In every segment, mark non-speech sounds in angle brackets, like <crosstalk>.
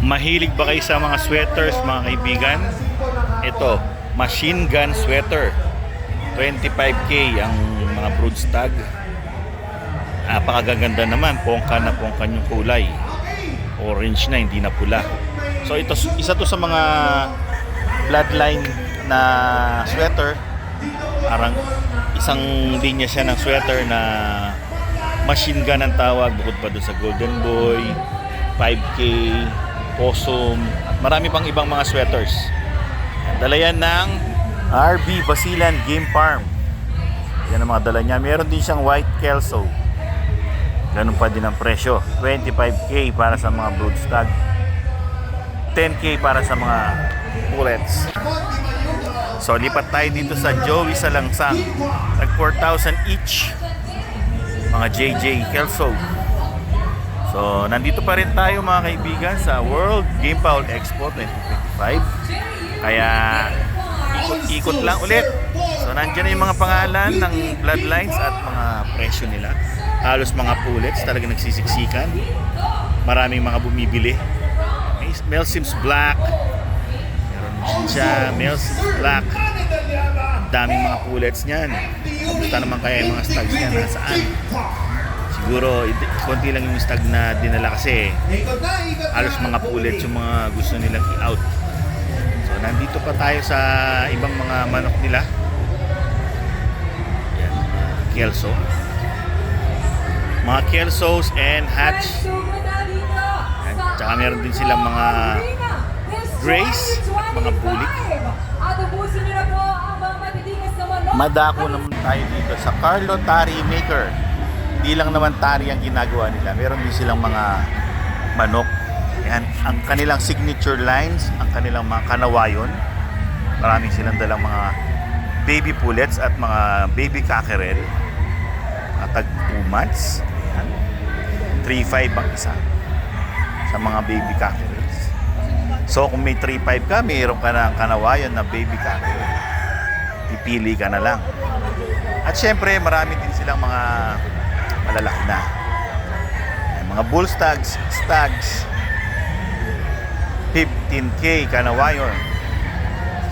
Mahilig ba kayo sa mga sweaters, mga kaibigan? Ito, machine gun sweater. 25k ang mga broodstag. Napakagaganda naman, pongka na pongka yung kulay. Orange na, hindi na pula. So ito, isa to sa mga bloodline na sweater. Parang isang linya siya ng sweater na machine gun ang tawag bukod pa doon sa Golden Boy, 5K, Possum, marami pang ibang mga sweaters. Dala yan ng RB Basilan Game Farm. Yan ang mga dala niya. Meron din siyang white kelso. Ganun pa din ang presyo. 25k para sa mga broodstag. 10k para sa mga pullets. So lipat tayo dito sa Joey sa Langsang. Nag 4,000 each. Mga JJ Kelso. So nandito pa rin tayo mga kaibigan sa World Game Fowl Expo 2025. Kaya ikot-ikot lang ulit. So nandiyan na yung mga pangalan ng bloodlines at mga presyo nila. Halos mga pullets talaga nagsisiksikan. Maraming mga bumibili. May Melsims Black. Meron din siya Melsims Black. Daming mga pullets niyan. Kamusta naman kaya yung mga stags niya nasaan? Siguro, konti lang yung stag na dinala kasi halos mga pullets yung mga gusto nilang i-out. So, nandito pa tayo sa ibang mga manok nila. Yan, mga kelso. Mga kelsos and hatch. Yan. Tsaka meron din silang mga grace at mga bulik. Madako naman tayo dito sa Carlo Tari Maker. Hindi lang naman tari ang ginagawa nila. Meron din silang mga manok. Yan, ang kanilang signature lines, ang kanilang mga kanawayon. Maraming silang dalang mga baby pullets at mga baby cockerel. Mga tag 2 months. Yan. 3-5 ang isa sa mga baby cockerels. So kung may 3-5 ka, mayroon ka ng kanawayon na baby cockerel. Pipili ka na lang. At syempre, marami din silang mga malalaki na. Ayan, mga bull stags, stags, 15k kanawayon.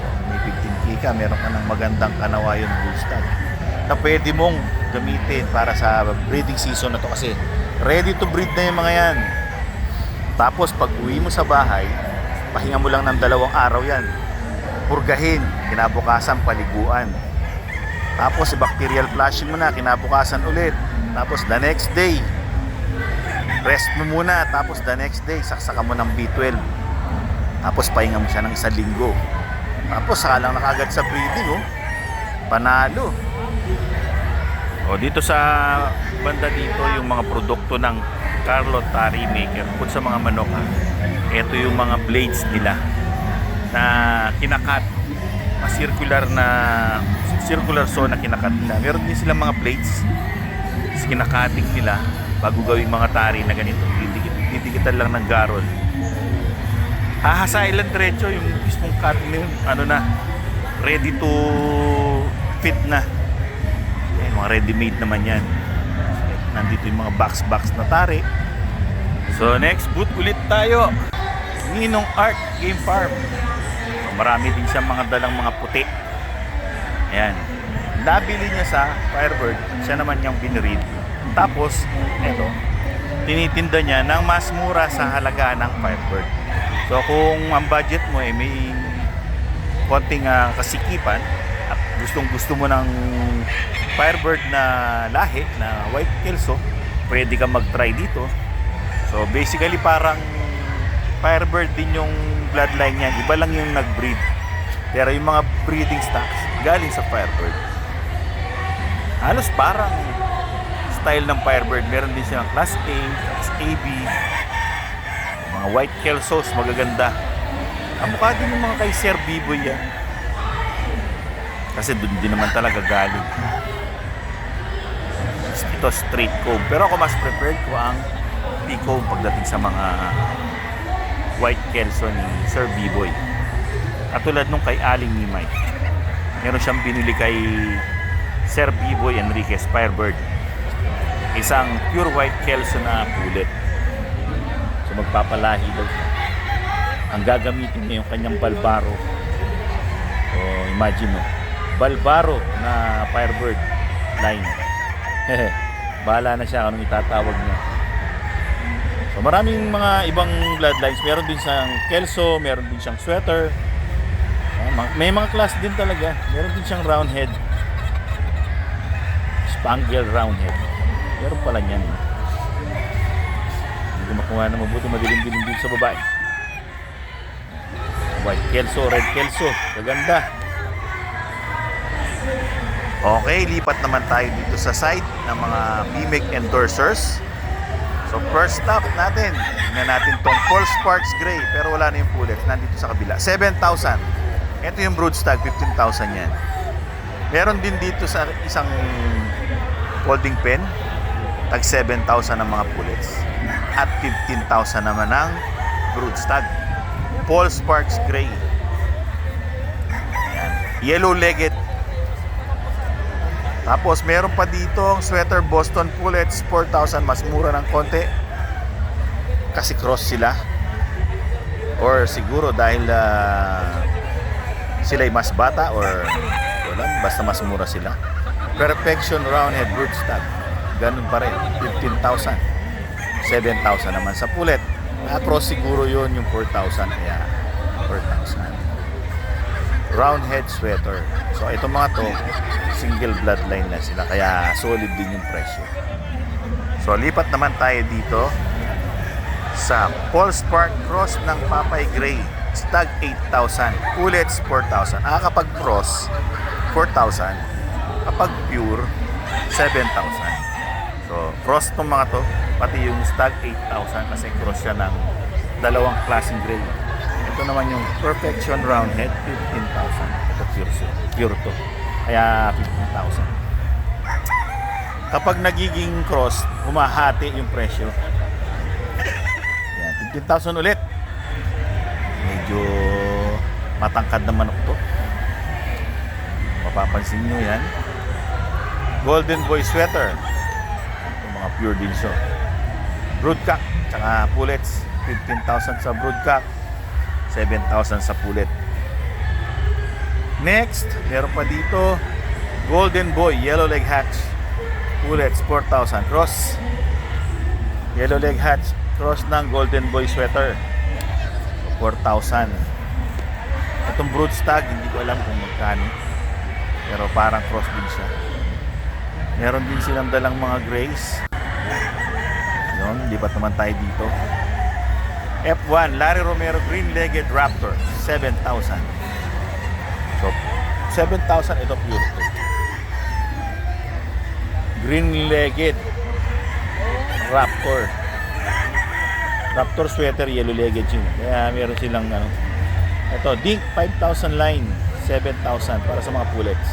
So, may 15k ka, meron ka ng magandang kanawayon bull stag na pwede mong gamitin para sa breeding season na to kasi ready to breed na yung mga yan. Tapos pag uwi mo sa bahay, pahinga mo lang ng dalawang araw yan. Purgahin, kinabukasan paliguan. Tapos bacterial flushing mo na, kinabukasan ulit. Tapos the next day, rest mo muna. Tapos the next day, saksakan mo ng B12. Tapos pahinga mo siya ng isang linggo. Tapos saka lang nakagad sa breeding, oh. Panalo. O dito sa banda dito yung mga produkto ng Carlo Tari Maker. Bukod sa mga manok ha. Ito yung mga blades nila na kinakat. Circular na circular saw na kinakat nila. Meron din silang mga blades. Tapos kinakating nila bago gawing mga tari na ganito. Didikit, didikitan lang ng garol. Hahasain lang diretso yung mismong cutting na yun. Ano na, ready to fit na. Ayan, mga ready-made naman yan. Nandito yung mga box-box na tari. So next boot ulit tayo. Ninong Art Game Farm. So, marami din siyang mga dalang mga puti. Ayan. Nabili niya sa Firebird. Siya naman yung binread. Tapos, eto, tinitinda niya ng mas mura sa halaga ng Firebird. So kung ang budget mo ay may konting ah, kasikipan at gustong gusto mo ng Firebird na lahi na white kelso, pwede ka mag-try dito. So basically parang Firebird din yung bloodline niyan. Iba lang yung nag-breed. Pero yung mga breeding stocks galing sa Firebird. Halos parang style ng Firebird. Meron din silang class A, class AB, mga white kelsos, magaganda. Kamukha din yung mga kay Sir Biboy yan. Kasi doon din naman talaga galing. Ito straight comb. Pero ako mas preferred ko ang P-comb pagdating sa mga white kelso ni Sir Biboy. Katulad nung kay Aling Nimay. Meron siyang binili kay Sir Biboy Enriquez Firebird. Isang pure white kelso na pulit. So magpapalahi daw siya. ang gagamitin niya yung kanyang balbaro. O imagine mo, balbaro na Firebird line. <laughs> Bahala na siya anong itatawag niya. So maraming mga ibang bloodlines. Meron din siyang kelso, meron din siyang sweater. Ah, ma- May mga class din talaga. Meron din siyang round head. Spangle round head. Meron pala niyan. Hindi ko makuha na mabuti madilim-dilim dito sa babae. White kelso, red kelso. Kaganda. Okay, lipat naman tayo dito sa side ng mga PMIC endorsers. So first stop natin, tingnan natin tong Paul Sparks Gray pero wala na yung pullet, nandito sa kabila. 7,000. Ito yung Broodstag, 15,000 yan. Meron din dito sa isang folding pen, tag 7,000 ang mga pullets. At 15,000 naman ang Broodstag. Paul Sparks Gray. Yan. Yellow-legged tapos meron pa dito ang sweater Boston Pullets 4,000 mas mura ng konti. Kasi cross sila. Or siguro dahil ah, sila'y mas bata or wala, basta mas mura sila. Perfection Roundhead Rootstock. Ganun pa rin. 15,000. 7,000 naman sa pullet. Na-cross siguro yon yung 4,000. Kaya 4,000 round head sweater. So ito mga to, single bloodline na sila kaya solid din yung presyo. So lipat naman tayo dito sa Paul Spark Cross ng Papay Gray. Stag 8,000. Pullets 4,000. Ah, kapag cross, 4,000. Kapag pure, 7,000. So, cross tong mga to, pati yung stag 8,000 kasi cross siya ng dalawang klaseng gray. Ito naman yung Perfection Roundhead, 15,000. Ito pure, pure to. Kaya 15,000. Kapag nagiging cross, humahati yung presyo. Yan, 15,000 ulit. Medyo matangkad na manok to. Mapapansin nyo yan. Golden Boy Sweater. Ito mga pure din siya. Broodcock, tsaka pullets. 15,000 sa broodcock. 7,000 sa pullet. Next, meron pa dito Golden Boy Yellow Leg Hatch. Pullets 4,000 cross. Yellow Leg Hatch cross ng Golden Boy sweater. 4,000. Itong Broodstag, hindi ko alam kung magkano. Pero parang cross din siya. Meron din silang dalang mga grays. Yun, lipat naman tayo dito. F1, Larry Romero Green-Legged Raptor, 7,000. So, 7,000 ito pure. Green-Legged Raptor. Raptor sweater, yellow-legged yun. Kaya meron silang ano. Ito, Dink 5,000 line, 7,000 para sa mga pullets.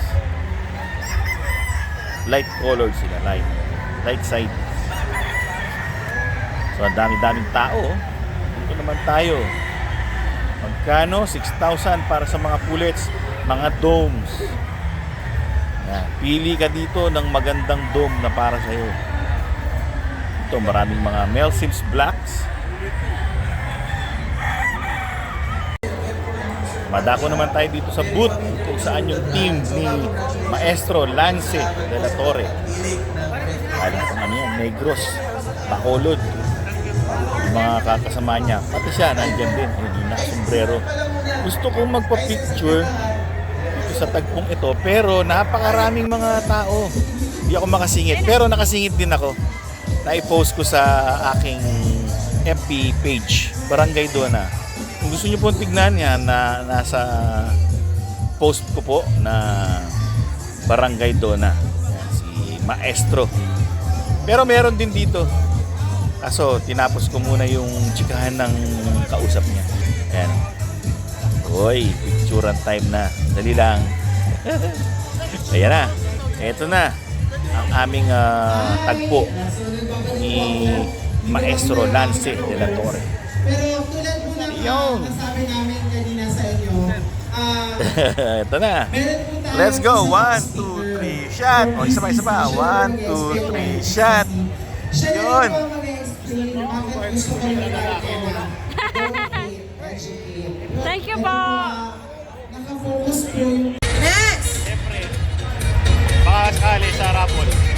Light colored sila, light. Light side. So, ang dami-daming tao. oh. Dito naman tayo. Magkano? 6,000 para sa mga pullets, mga domes. Yan. Pili ka dito ng magandang dome na para sa iyo. Ito, maraming mga Mel Sims Blacks. Madako naman tayo dito sa booth kung saan yung team ni Maestro Lance de la Torre. Alam kung ano yan, Negros, Bacolod, mga kakasama niya. Pati siya, nandyan din, hindi nakasombrero. Gusto kong magpa-picture dito sa tagpong ito, pero napakaraming mga tao. Hindi ako makasingit, pero nakasingit din ako. Na-post ko sa aking FB page, Barangay Dona. Kung gusto niyo po tignan yan, na nasa post ko po na Barangay Dona. Si Maestro. Pero meron din dito. Kaso tinapos ko muna yung chikahan ng kausap niya. Ayan. Hoy, picturean time na. Dali lang. <laughs> Ayan na. Ito na. Ang aming ah, tagpo ni Maestro Lance de la Torre. Pero tulad po ng Yun. uh, nasabi namin kanina sa inyo, ah, <laughs> Ito na. meron po tayo Let's go. sa One, sticker two, three, shot. O, isa pa, isa pa. One, two, three, shot. Siya Yun. po gusto ko. <laughs> Thank you po. Nakafocus po yung Next! Siyempre, baka sakali sa raffle.